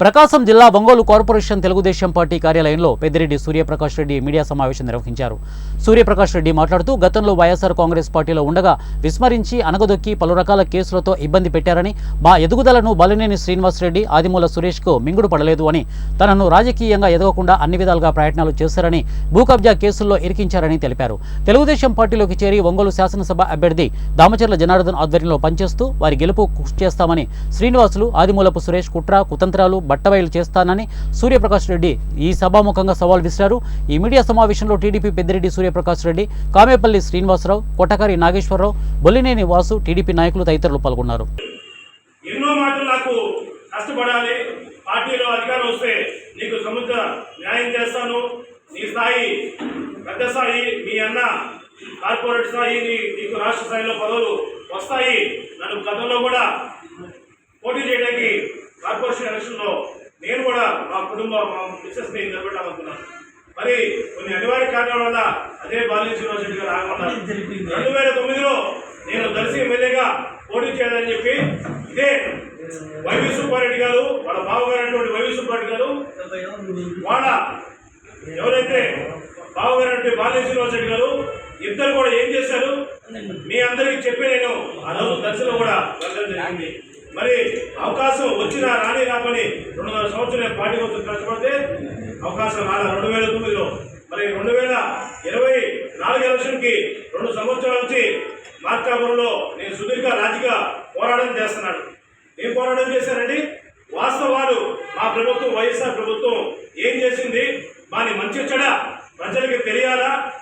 ప్రకాశం జిల్లా Ongole corporation Telugu Desam party కార్యాలయంలో Peddireddy Suryaprakash Reddy media సమావేశం నిర్వహించారు. సూర్యప్రకాష్ రెడ్డి మాట్లాడుతూ గతంలో వైఎస్ఆర్ కాంగ్రెస్ పార్టీలో ఉండగా విస్మరించి అనగదొక్కి పలు రకాల కేసులతో ఇబ్బంది పెట్టారని మా ఎదుగుదలను బలినేని శ్రీనివాసరెడ్డి ఆదిమూల సురేష్కు మింగుడు పడలేదు అని తనను రాజకీయంగా ఎదగకుండా అన్ని విధాలుగా ప్రయత్నాలు చేశారని భూ కబ్జా కేసుల్లో ఇరికించారని తెలిపారు. తెలుగుదేశం పార్టీలోకి చేరి ఒంగోలు శాసనసభ అభ్యర్థి దామచర్ల జనార్దన్ ఆధ్వర్యంలో పనిచేస్తూ వారి గెలుపు కృషి చేస్తామని శ్రీనివాసులు ఆదిమూలపు సురేష్ కుట్ర కుతంత్రాలు బట్టబయలు చేస్తానని సూర్యప్రకాష్ రెడ్డి ఈ సభాముఖంగా సవాల్ విసిరారు. ఈ మీడియా సమావేశంలో టీడీపీ పెద్దిరెడ్డి సూర్యప్రకాష్ రెడ్డి కామేపల్లి శ్రీనివాసరావు కొట్టకారి నాగేశ్వరరావు బొల్లినేని వాసు టీడీపీ నాయకులు తదితరులు పాల్గొన్నారు. ఎన్నో మాటలు నాకు కష్టపడాలి. పార్టీలో అధికారం వస్తే నీకు సముద్ర న్యాయం చేస్తాను. నీ స్థాయి పెద్ద స్థాయి మీ అన్న కార్పొరేట్ స్థాయి నీకు రాష్ట్ర స్థాయిలో పదవులు వస్తాయి నన్ను గతంలో కూడా పోటీ చేయడానికి కార్పొరేషన్ ఎలక్షన్లో నేను కూడా మా కుటుంబ మా మిస్సెస్ని నిలబెట్టాలనుకున్నాను మరి కొన్ని అనివార్య కారణాల వల్ల అదే బాలిన శ్రీనివాస్ రెడ్డి గారు ఆగమన్నారు. రెండు వేల తొమ్మిదిలో నేను దర్శి ఎమ్మెల్యేగా పోటీ చేయాలని చెప్పి ఇదే వైవి సుబ్బారెడ్డి గారు వాళ్ళ బావగారు అయినటువంటి వైవి సుబ్బారెడ్డి గారు వాళ్ళ ఎవరైతే బావగారు బాలిన శ్రీనివాస్ రెడ్డి గారు ఇద్దరు కూడా ఏం చేశారు? మీ అందరికీ చెప్పి నేను ఆ రోజు దర్శనం కూడా వెళ్ళడం జరిగింది. మరి అవకాశం వచ్చినా రాని రాపని రెండున్నర సంవత్సరాలు పార్టీ కోసం కష్టపడితే అవకాశం రాల. రెండు వేల తొమ్మిదిలో. మరి రెండు వేల ఇరవై నాలుగు ఎలక్షన్కి రెండు సంవత్సరాల నుంచి మార్కాపురంలో నేను సుదీర్ఘ రాజకీయ పోరాటం చేస్తున్నాను. ఏం పోరాటం చేశానండి వాస్తవాలు మా ప్రభుత్వం వైఎస్ఆర్ ప్రభుత్వం ఏం చేసింది? మాని మంచి చెడ. ప్రజలకి తెలియాలా?